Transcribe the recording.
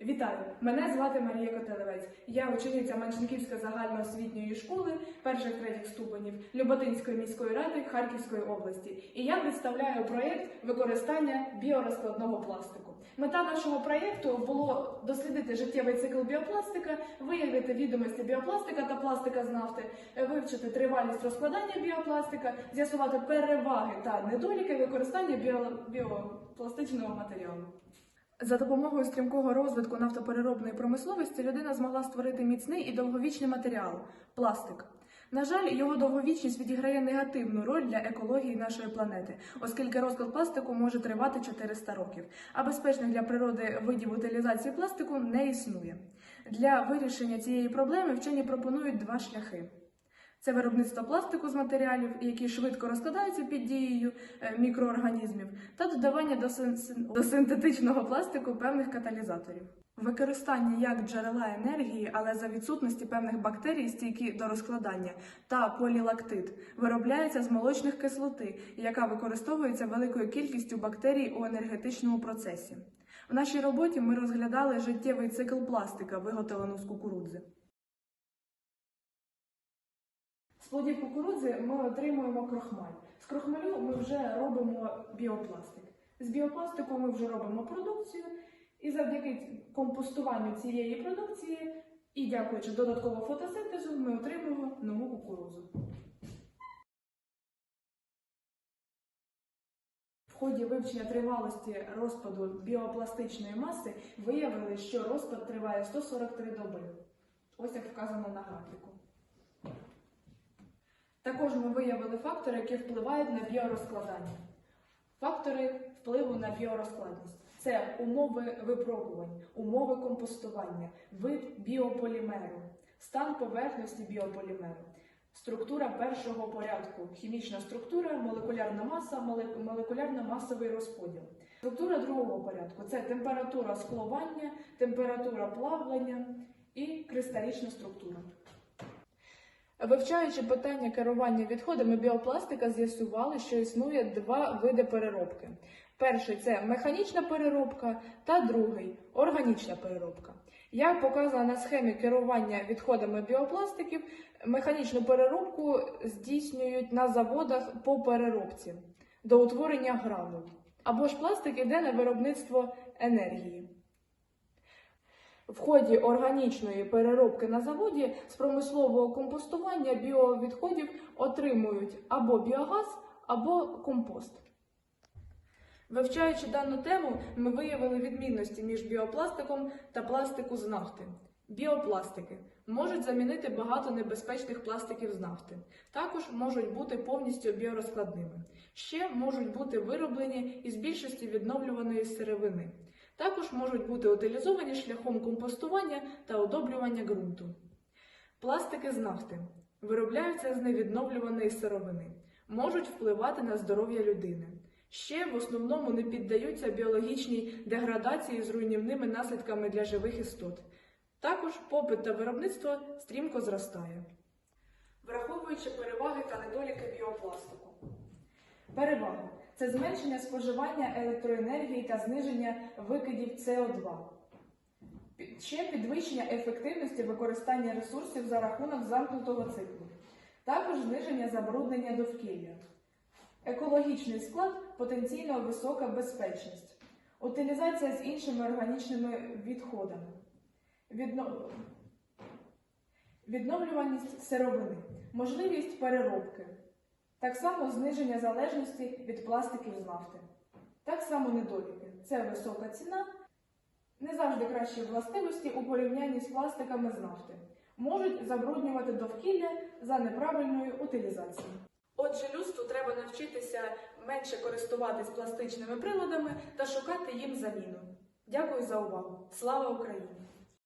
Вітаю! Мене звати Марія Котелевець. Я учениця Манченківської загальноосвітньої школи перших третіх ступенів Люботинської міської ради Харківської області. І я представляю проєкт використання біорозкладного пластику. Мета нашого проєкту було дослідити життєвий цикл біопластика, виявити відомості біопластика та пластика з нафти, вивчити тривалість розкладання біопластика, з'ясувати переваги та недоліки використання біо- біопластичного матеріалу. За допомогою стрімкого розвитку нафтопереробної промисловості людина змогла створити міцний і довговічний матеріал пластик. На жаль, його довговічність відіграє негативну роль для екології нашої планети, оскільки розклад пластику може тривати 400 років, а безпечних для природи видів утилізації пластику не існує. Для вирішення цієї проблеми вчені пропонують два шляхи. Це виробництво пластику з матеріалів, які швидко розкладаються під дією е, мікроорганізмів, та додавання до, син- до синтетичного пластику певних каталізаторів. Використання як джерела енергії, але за відсутності певних бактерій, стійкі до розкладання, та полілактит виробляється з молочних кислоти, яка використовується великою кількістю бактерій у енергетичному процесі. В нашій роботі ми розглядали життєвий цикл пластика, виготовленого з кукурудзи. З плодів кукурудзи ми отримуємо крохмаль. З крохмалю ми вже робимо біопластик. З біопластику ми вже робимо продукцію, і завдяки компостуванню цієї продукції і дякуючи додатково фотосинтезу, ми отримуємо нову кукурудзу. В ході вивчення тривалості розпаду біопластичної маси виявили, що розпад триває 143 доби. Ось як вказано на графіку. Також ми виявили фактори, які впливають на біорозкладання. Фактори впливу на біорозкладність це умови випробувань, умови компостування, вид біополімеру, стан поверхності біополімеру, структура першого порядку, хімічна структура, молекулярна маса, моле- молекулярно-масовий розподіл. Структура другого порядку це температура скловання, температура плавлення і кристалічна структура. Вивчаючи питання керування відходами біопластика, з'ясували, що існує два види переробки. Перший це механічна переробка, та другий органічна переробка. Як показано на схемі керування відходами біопластиків, механічну переробку здійснюють на заводах по переробці до утворення гранул. Або ж пластик іде на виробництво енергії. В ході органічної переробки на заводі з промислового компостування біовідходів отримують або біогаз, або компост. Вивчаючи дану тему, ми виявили відмінності між біопластиком та пластику з нафти. Біопластики можуть замінити багато небезпечних пластиків з нафти. Також можуть бути повністю біорозкладними. Ще можуть бути вироблені із більшості відновлюваної сировини. Також можуть бути утилізовані шляхом компостування та одобрювання ґрунту. Пластики з нафти виробляються з невідновлюваної сировини, можуть впливати на здоров'я людини. Ще в основному не піддаються біологічній деградації з руйнівними наслідками для живих істот. Також попит та виробництво стрімко зростає. Враховуючи переваги та недоліки біопластику. Переваги це зменшення споживання електроенергії та зниження викидів СО2. Ще підвищення ефективності використання ресурсів за рахунок замкнутого циклу. Також зниження забруднення довкілля. Екологічний склад потенційно висока безпечність. Утилізація з іншими органічними відходами. Відно... Відновлюваність сировини. Можливість переробки. Так само зниження залежності від пластиків з нафти. Так само недоліки. Це висока ціна, не завжди кращі властивості у порівнянні з пластиками з нафти. Можуть забруднювати довкілля за неправильною утилізацією. Отже, людству треба навчитися менше користуватись пластичними приладами та шукати їм заміну. Дякую за увагу. Слава Україні!